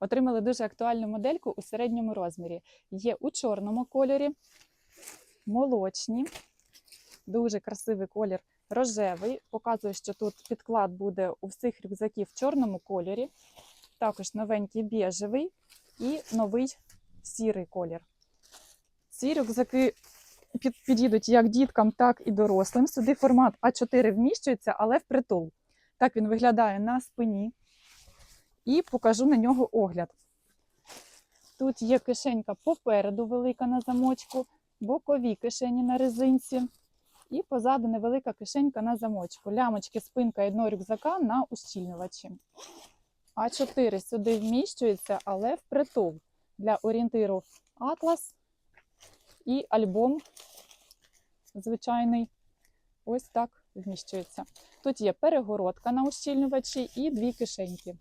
Отримали дуже актуальну модельку у середньому розмірі. Є у чорному кольорі, молочні, дуже красивий колір рожевий. Показую, що тут підклад буде у всіх рюкзаків в чорному кольорі. Також новенький біжевий і новий сірий колір. Ці рюкзаки під, підійдуть як діткам, так і дорослим. Сюди формат А4 вміщується, але впритул. Так він виглядає на спині. І покажу на нього огляд. Тут є кишенька попереду велика на замочку, бокові кишені на резинці. І позаду невелика кишенька на замочку. Лямочки, спинка і дно рюкзака на ущільнювачі. А4 сюди вміщується, але впритул для орієнтиру атлас і альбом звичайний. Ось так вміщується. Тут є перегородка на ущільнювачі і дві кишеньки.